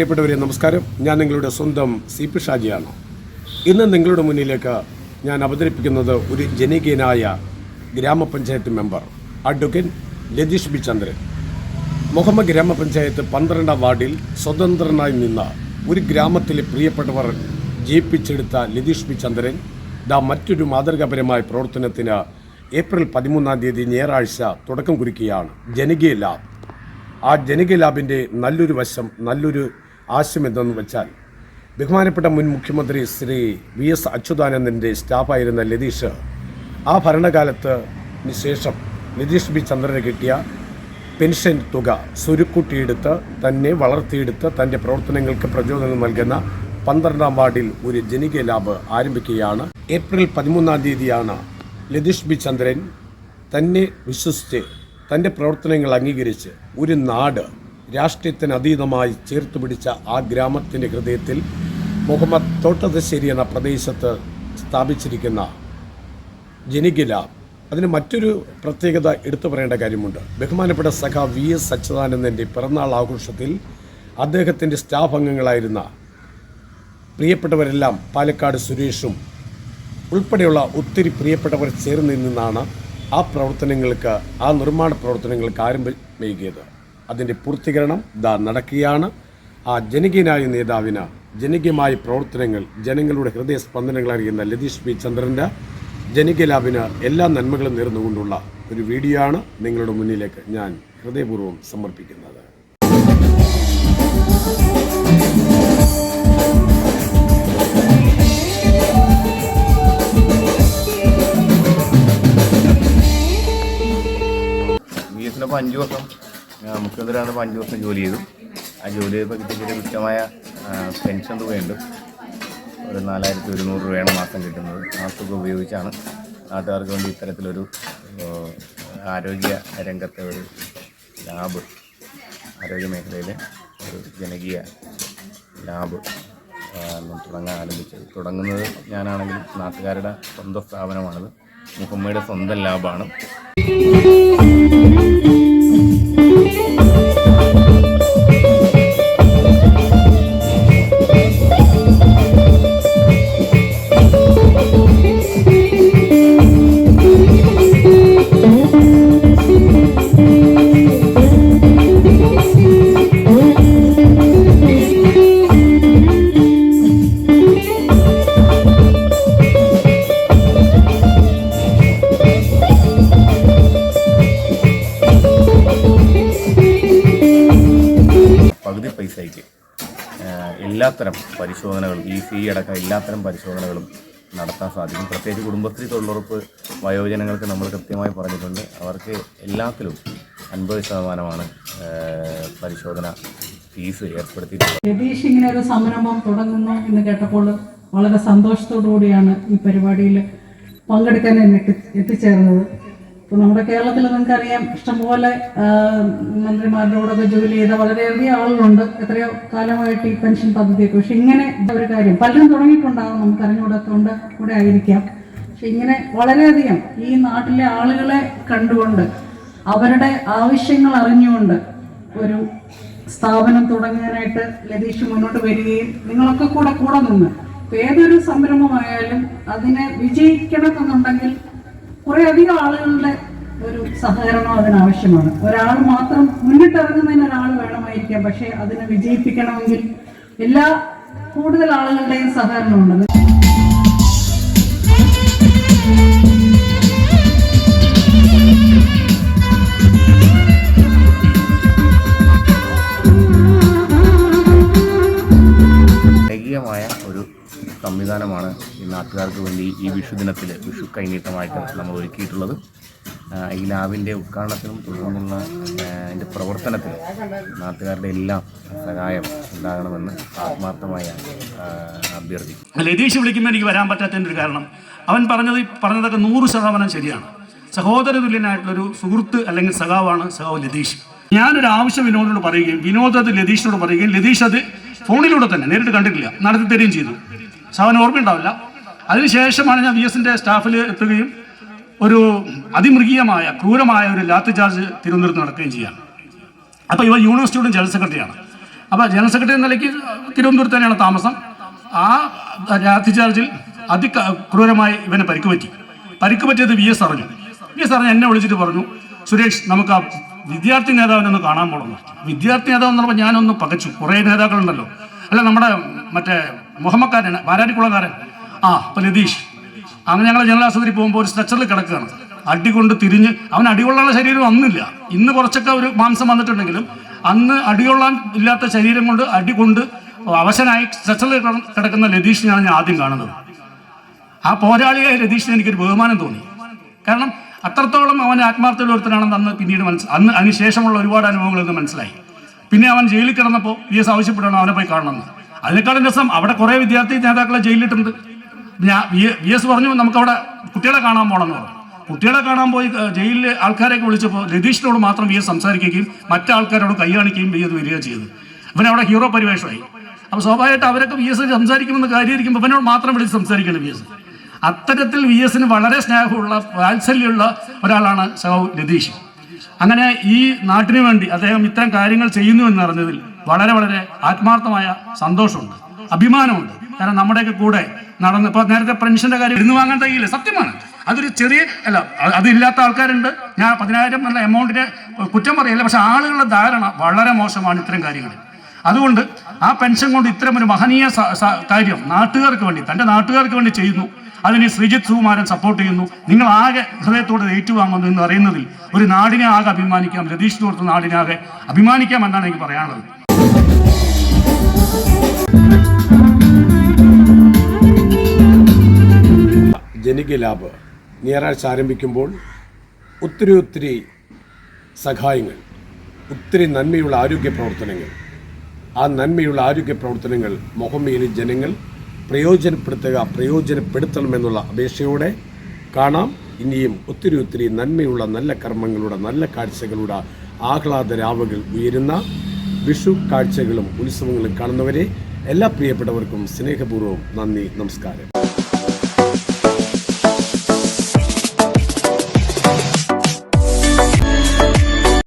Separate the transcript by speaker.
Speaker 1: പ്രിയപ്പെട്ടവരെ നമസ്കാരം. ഞാൻ നിങ്ങളുടെ സ്വന്തം സി പി ഷാജിയാണ്. ഇന്ന് നിങ്ങളുടെ മുന്നിലേക്ക് ഞാൻ അവതരിപ്പിക്കുന്നത് ഒരു ജനകീയനായ ഗ്രാമപഞ്ചായത്ത് member advocate Latheesh B Chandran. Muhammad ഗ്രാമപഞ്ചായത്ത് പന്ത്രണ്ടാം വാർഡിൽ സ്വതന്ത്രനായി നിന്ന ഒരു ഗ്രാമത്തിലെ പ്രിയപ്പെട്ടവർ ജയിപ്പിച്ചെടുത്ത ലതീഷ് ബി ചന്ദ്രൻ ദാ മറ്റൊരു മാതൃകാപരമായ പ്രവർത്തനത്തിന് ഏപ്രിൽ പതിമൂന്നാം തീയതി ഞായറാഴ്ച തുടക്കം കുറിക്കുകയാണ്. ജനകീയ ലാബ്. ആ ജനകീയ ലാബിന്റെ നല്ലൊരു വശം നല്ലൊരു ആശയം എന്തെന്ന് വെച്ചാൽ ബഹുമാനപ്പെട്ട മുൻ മുഖ്യമന്ത്രി ശ്രീ വി എസ് അച്യുതാനന്ദന്റെ സ്റ്റാഫായിരുന്ന ലതീഷ് ആ ഭരണകാലത്ത് ശേഷം ലതീഷ് ബി ചന്ദ്രന് കിട്ടിയ പെൻഷൻ തുക സുരുക്കൂട്ടിയെടുത്ത് തന്നെ വളർത്തിയെടുത്ത് തന്റെ പ്രവർത്തനങ്ങൾക്ക് പ്രചോദനം നൽകുന്ന പന്ത്രണ്ടാം വാർഡിൽ ഒരു ജനകീയ ലാബ് ആരംഭിക്കുകയാണ്. ഏപ്രിൽ പതിമൂന്നാം തീയതിയാണ് ലതീഷ് ബി ചന്ദ്രൻ തന്നെ വിശ്വസിച്ച് തന്റെ പ്രവർത്തനങ്ങൾ അംഗീകരിച്ച് ഒരു നാട് രാഷ്ട്രീയത്തിന് അതീതമായി ചേർത്ത് പിടിച്ച ആ ഗ്രാമത്തിന്റെ ഹൃദയത്തിൽ മുഹമ്മദ് തോട്ടത്തശ്ശേരി എന്ന പ്രദേശത്ത് സ്ഥാപിച്ചിരിക്കുന്ന ജനികില. അതിന് മറ്റൊരു പ്രത്യേകത എടുത്തു പറയേണ്ട കാര്യമുണ്ട്. ബഹുമാനപ്പെട്ട സഖ വി എസ് അച്യുതാനന്ദന്റെ പിറന്നാൾ ആഘോഷത്തിൽ അദ്ദേഹത്തിന്റെ സ്റ്റാഫ് അംഗങ്ങളായിരുന്ന പ്രിയപ്പെട്ടവരെല്ലാം പാലക്കാട് സുരേഷും ഉൾപ്പെടെയുള്ള ഒത്തിരി പ്രിയപ്പെട്ടവർ ചേർന്ന് നിന്നാണ് ആ പ്രവർത്തനങ്ങൾക്ക് ആ നിർമ്മാണ പ്രവർത്തനങ്ങൾക്ക് ആരംഭിക്കുന്നത് അതിന്റെ പൂർത്തീകരണം ദാ നടക്കുകയാണ്. ആ ജനകീയനായ നേതാവിന് ജനകീയമായ പ്രവർത്തനങ്ങൾ ജനങ്ങളുടെ ഹൃദയസ്പന്ദനങ്ങൾ അറിയുന്ന ലതീഷ് പി ചന്ദ്രന്റെ ജനകീയ ലാബിന് എല്ലാ നന്മകളും നേർന്നുകൊണ്ടുള്ള ഒരു വീഡിയോ ആണ് നിങ്ങളുടെ മുന്നിലേക്ക് ഞാൻ ഹൃദയപൂർവം സമർപ്പിക്കുന്നത്.
Speaker 2: അഞ്ച് വർഷം. ആ, മുഖ്യമന്ത്രിയാകുമ്പോൾ അഞ്ച് വർഷം ജോലി ചെയ്തു. ആ ജോലി ചെയ്തപ്പോൾ കിട്ടിയ കൃത്യമായ പെൻഷൻ തുകയുണ്ട്. ഒരു നാലായിരത്തി ഒരുന്നൂറ് രൂപയാണ് മാസം കിട്ടുന്നത്. ആ തുക ഉപയോഗിച്ചാണ് നാട്ടുകാർക്ക് വേണ്ടി ഇത്തരത്തിലൊരു ആരോഗ്യ രംഗത്തെ ഒരു ലാബ് ആരോഗ്യ മേഖലയിലെ ഒരു ജനകീയ ലാബ് തുടങ്ങാൻ ആരംഭിച്ചത്. തുടങ്ങുന്നത് ഞാനാണെങ്കിൽ നാട്ടുകാരുടെ സ്വന്തം സ്ഥാപനമാണത്. മുഹമ്മയുടെ സ്വന്തം ലാബാണ്. പകുതി എല്ലാത്തരം പരിശോധനകളും ഈ ഫീ അടക്കം എല്ലാത്തരം പരിശോധനകളും നടത്താൻ സാധിക്കും. പ്രത്യേകിച്ച് കുടുംബശ്രീ തൊഴിലുറപ്പ് വയോജനങ്ങൾക്ക് നമ്മൾ കൃത്യമായി പറഞ്ഞിട്ടുണ്ട്. അവർക്ക് എല്ലാത്തിലും അൻപത് ശതമാനമാണ് പരിശോധന ഫീസ് ഏർപ്പെടുത്തിയിട്ടുള്ളത്.
Speaker 3: രതീഷ് ഇങ്ങനെ ഒരു സംരംഭം തുടങ്ങുന്നു എന്ന് കേട്ടപ്പോൾ വളരെ സന്തോഷത്തോടു കൂടിയാണ് ഈ പരിപാടിയിൽ പങ്കെടുക്കാൻ എന്നെ എത്തി- എത്തിച്ചേർന്നത്. ഇപ്പോൾ നമ്മുടെ കേരളത്തിൽ നിങ്ങൾക്കറിയാം ഇഷ്ടംപോലെ മന്ത്രിമാരോടൊക്കെ ജോലി ചെയ്ത വളരെയധികം ആളുകളുണ്ട്. എത്രയോ കാലമായിട്ട് ഈ പെൻഷൻ പദ്ധതിയൊക്കെ. പക്ഷെ ഇങ്ങനെ ഒരു കാര്യം പലരും തുടങ്ങിയിട്ടുണ്ടാകും നമുക്ക് അറിഞ്ഞുകൂടാത്തതുകൊണ്ട് കൂടെ ആയിരിക്കാം. പക്ഷെ ഇങ്ങനെ വളരെയധികം ഈ നാട്ടിലെ ആളുകളെ കണ്ടുകൊണ്ട് അവരുടെ ആവശ്യങ്ങൾ അറിഞ്ഞുകൊണ്ട് ഒരു സ്ഥാപനം തുടങ്ങാനായിട്ട് ലതീഷ് മുന്നോട്ട് വരികയും നിങ്ങളൊക്കെ കൂടെ കൂടെ നിന്ന് ഇപ്പൊ ഏതൊരു സംരംഭമായാലും അതിനെ വിജയിക്കണമെന്നുണ്ടെങ്കിൽ കുറെ അധികം ആളുകളുടെ ഒരു സഹകരണം അതിനാവശ്യമാണ്. ഒരാൾ മാത്രം മുന്നിട്ടിറങ്ങുന്നതിന് ഒരാൾ വേണമായിരിക്കാം. പക്ഷെ അതിനെ വിജയിപ്പിക്കണമെങ്കിൽ എല്ലാ കൂടുതൽ ആളുകളുടെയും സഹകരണമുണ്ട്.
Speaker 2: ജനകീയമായ ഒരു സംവിധാനമാണ് നാട്ടുകാർക്ക് വേണ്ടി ഈ വിഷു ദിനത്തിൽ വിഷു കൈനീട്ടമായിട്ട് നമ്മൾ ഒരുക്കിയിട്ടുള്ളത്. ഈ ലാബിന്റെ ഉദ്ഘാടനത്തിനും തുടർന്നുള്ള അതിന്റെ പ്രവർത്തനത്തിനും നാട്ടുകാരുടെ എല്ലാം സഹായം ഉണ്ടാകണമെന്ന് ആത്മാർത്ഥമായ അഭ്യർത്ഥിക്കും
Speaker 4: ലതീഷ് വിളിക്കുമ്പോൾ എനിക്ക് വരാൻ പറ്റാത്തതിന്റെ ഒരു കാരണം. അവൻ പറഞ്ഞത് പറഞ്ഞതൊക്കെ നൂറ് ശതമാനം ശരിയാണ്. സഹോദര തുല്യനായിട്ടുള്ളൊരു സുഹൃത്ത് അല്ലെങ്കിൽ സഖാവാണ് സഖാവ് ലതീഷ്. ഞാനൊരു ആവശ്യം വിനോദിനോട് പറയുകയും വിനോദ് അത് ലതീഷിനോട് പറയുകയും ലതീഷ് അത് ഫോണിലൂടെ തന്നെ നേരിട്ട് കണ്ടിട്ടില്ല. നടത്തി തരികയും ചെയ്തു സാവന് ഓർമ്മയുണ്ടാവില്ല. അതിനുശേഷമാണ് ഞാൻ വി എസിന്റെ സ്റ്റാഫിൽ എത്തുകയും ഒരു അതിമൃഗീയമായ ക്രൂരമായ ഒരു ലാത്തി ചാർജ് തിരുവനന്തപുരത്ത് നടക്കുകയും ചെയ്യാം. അപ്പോൾ ഇവ യൂണിവേഴ്സിറ്റിയുടെ ജനറൽ സെക്രട്ടറിയാണ് അപ്പോൾ ജനറൽ സെക്രട്ടറി എന്ന നിലയ്ക്ക് തിരുവനന്തപുരത്ത് തന്നെയാണ് താമസം. ആ ലാത്തി ചാർജിൽ അതി ക്രൂരമായി ഇവനെ പരിക്ക് പറ്റി പരിക്ക് പറ്റിയത് വി എസ് അറിഞ്ഞു. വി എസ് അറിഞ്ഞ് എന്നെ വിളിച്ചിട്ട് പറഞ്ഞു സുരേഷ് നമുക്ക് ആ വിദ്യാർത്ഥി നേതാവിനൊന്ന് കാണാൻ പോകണം വിദ്യാർത്ഥി നേതാവ് എന്ന് പറഞ്ഞപ്പോൾ ഞാനൊന്ന് പകച്ചു. കുറേ നേതാക്കളുണ്ടല്ലോ. അല്ല നമ്മുടെ മറ്റേ മുഹമ്മക്കാരൻ പാരാരിക്കുളക്കാരൻ ആ അപ്പൊ അങ്ങനെ ഞങ്ങൾ ജനറൽ ആശുപത്രി പോകുമ്പോൾ ഒരു സ്ട്രെച്ചറിൽ കിടക്കുകയാണ് അടി കൊണ്ട് തിരിഞ്ഞ് അവൻ അടികൊള്ളാനുള്ള ശരീരം വന്നില്ല ഇന്ന് കുറച്ചൊക്കെ ഒരു മാംസം വന്നിട്ടുണ്ടെങ്കിലും അന്ന് അടികൊള്ളാൻ ഇല്ലാത്ത ശരീരം കൊണ്ട് അടി കൊണ്ട് അവശനായി സ്ട്രെച്ചറിൽ കിടക്കുന്ന ലതീഷിനെയാണ് ഞാൻ ആദ്യം കാണുന്നത്. ആ പോരാളിയായ രതീഷിന് എനിക്കൊരു ബഹുമാനം തോന്നി. കാരണം അത്രത്തോളം അവൻ ആത്മാർത്ഥതയുള്ള ഒരുത്തനാണെന്ന് അന്ന് പിന്നീട് മനസ്സ് അന്ന് അതിനുശേഷമുള്ള ഒരുപാട് അനുഭവങ്ങൾ എന്ന് മനസ്സിലായി. പിന്നെ അവൻ ജയിലിൽ കിടന്നപ്പോൾ വി എസ് ആവശ്യപ്പെടണം അവനെ പോയി കാണണമെന്ന്. അതിനേക്കാളും രസം അവിടെ കുറേ വിദ്യാർത്ഥി നേതാക്കളെ ജയിലിലിട്ടുണ്ട്. ഞാൻ വി എസ് പറഞ്ഞു നമുക്കവിടെ കുട്ടികളെ കാണാൻ പോകണമെന്ന് പറഞ്ഞു. കുട്ടികളെ കാണാൻ പോയി ജയിലിലെ ആൾക്കാരെയൊക്കെ വിളിച്ചപ്പോൾ രതീഷിനോട് മാത്രം വി എസ് സംസാരിക്കുകയും മറ്റാൾക്കാരോട് കൈ കാണിക്കുകയും വി എസ് വരികയും ചെയ്തു. ഇവനവിടെ ഹീറോ പരിവേഷമായി. അപ്പോൾ സ്വാഭാവികമായിട്ട് അവരൊക്കെ വി എസ് സംസാരിക്കുമെന്ന് കാര്യമായിരിക്കുമ്പോൾ ഇവനോട് മാത്രം വിളിച്ച് സംസാരിക്കണം വി എസ്? അത്തരത്തിൽ വി എസിന് വളരെ സ്നേഹമുള്ള വാത്സല്യമുള്ള ഒരാളാണ് സഹോ രതീഷ്. അങ്ങനെ ഈ നാട്ടിന് വേണ്ടി അദ്ദേഹം ഇത്തരം കാര്യങ്ങൾ ചെയ്യുന്നു എന്നറിഞ്ഞതിൽ വളരെ വളരെ ആത്മാർത്ഥമായ സന്തോഷമുണ്ട് അഭിമാനമുണ്ട്. കാരണം നമ്മുടെയൊക്കെ കൂടെ നടന്ന് ഇപ്പോൾ നേരത്തെ പെൻഷന്റെ കാര്യം ഇരുന്ന് വാങ്ങാൻ തയ്യില്ല? സത്യമാണ്. അതൊരു ചെറിയ അല്ല അതില്ലാത്ത ആൾക്കാരുണ്ട്. ഞാൻ പതിനായിരം എന്ന എമൗണ്ടിനെ കുറ്റം പറയില്ല പക്ഷെ ആളുകളുടെ ധാരണ വളരെ മോശമാണ് ഇത്തരം കാര്യങ്ങളിൽ. അതുകൊണ്ട് ആ പെൻഷൻ കൊണ്ട് ഇത്തരം ഒരു മഹനീയ കാര്യം നാട്ടുകാർക്ക് വേണ്ടി തന്റെ നാട്ടുകാർക്ക് വേണ്ടി ചെയ്യുന്നു. അതിന് ശ്രീജിത്ത് സുകുമാരൻ സപ്പോർട്ട് ചെയ്യുന്നു. നിങ്ങൾ ആകെ ഹൃദയത്തോട് ഏറ്റുവാങ്ങുന്നു എന്ന് അറിയുന്നതിൽ ഒരു നാടിനെ ആകെ അഭിമാനിക്കാം. രതീഷ് തോർത്ത് നാടിനെ ആകെ അഭിമാനിക്കാം എന്നാണ് എനിക്ക് പറയാനുള്ളത്.
Speaker 1: ജനിക ലാബ് ഞായറാഴ്ച ആരംഭിക്കുമ്പോൾ ഒത്തിരി ഒത്തിരി സഹായങ്ങൾ ഒത്തിരി നന്മയുള്ള ആരോഗ്യ പ്രവർത്തനങ്ങൾ. ആ നന്മയുള്ള ആരോഗ്യ പ്രവർത്തനങ്ങൾ മൊഹമ്മയിലെ ജനങ്ങൾ പ്രയോജനപ്പെടുത്തുക പ്രയോജനപ്പെടുത്തണമെന്നുള്ള അപേക്ഷയോടെ കാണാം. ഇനിയും ഒത്തിരി ഒത്തിരി നന്മയുള്ള നല്ല കർമ്മങ്ങളുടെ നല്ല കാഴ്ചകളുടെ ആഹ്ലാദ രാവുകൾ ഉയരുന്ന വിഷു കാഴ്ചകളും ഉത്സവങ്ങളും കാണുന്നവരെ എല്ലാ പ്രിയപ്പെട്ടവർക്കും സ്നേഹപൂർവം നന്ദി നമസ്കാരം.